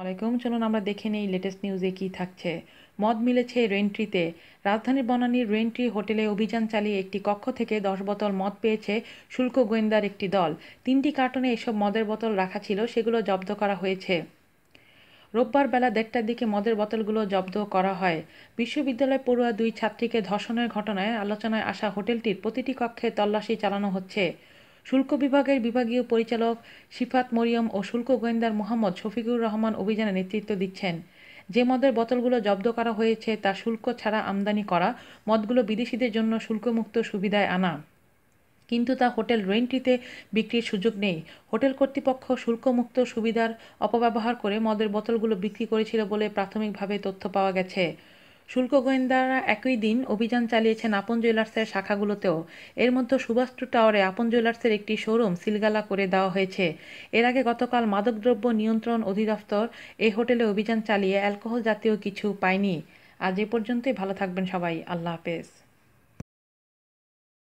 আলাইকুম। চলুন আমরা দেখে নেই লেটেস্ট নিউজে কি থাকছে। মদ মিলেছে রেন্ট্রিতে রাজধানীর বনানীর রেন্ট্রি হোটেলে অভিযান চালিয়ে একটি কক্ষ থেকে দশ বোতল মদ পেয়েছে শুল্ক গোয়েন্দার একটি দল। তিনটি কার্টনে এসব মদের বোতল রাখা ছিল, সেগুলো জব্দ করা হয়েছে। রোববার বেলা দেড়টার দিকে মদের বোতলগুলো জব্দ করা হয়। বিশ্ববিদ্যালয় পড়ুয়া দুই ছাত্রীকে ধর্ষণের ঘটনায় আলোচনায় আসা হোটেলটির প্রতিটি কক্ষে তল্লাশি চালানো হচ্ছে। শুল্ক বিভাগের বিভাগীয় পরিচালক সিফাত মরিয়ম ও শুল্ক গোয়েন্দার মোহাম্মদ শফিকুর রহমান অভিযানে নেতৃত্ব দিচ্ছেন। যে মদের বোতলগুলো জব্দ করা হয়েছে তা শুল্ক ছাড়া আমদানি করা, মদগুলো বিদেশিদের জন্য শুল্কমুক্ত সুবিধায় আনা। কিন্তু তা হোটেল রেন্ট্রিতে বিক্রির সুযোগ নেই। হোটেল কর্তৃপক্ষ শুল্কমুক্ত সুবিধার অপব্যবহার করে মদের বোতলগুলো বিক্রি করেছিল বলে প্রাথমিকভাবে তথ্য পাওয়া গেছে। শুল্ক গোয়েন্দারা একই দিন অভিযান চালিয়েছেন আপন জুয়েলার্সের শাখাগুলোতেও। এর মধ্যে সুভাষটু টাওয়ারে আপন জুয়েলার্সের একটি শোরুম সিলগালা করে দেওয়া হয়েছে। এর আগে গতকাল মাদকদ্রব্য নিয়ন্ত্রণ অধিদপ্তর এই হোটেলে অভিযান চালিয়ে অ্যালকোহল জাতীয় কিছু পায়নি। আজ এ পর্যন্তই, ভালো থাকবেন সবাই। আল্লাহ হাফেজ।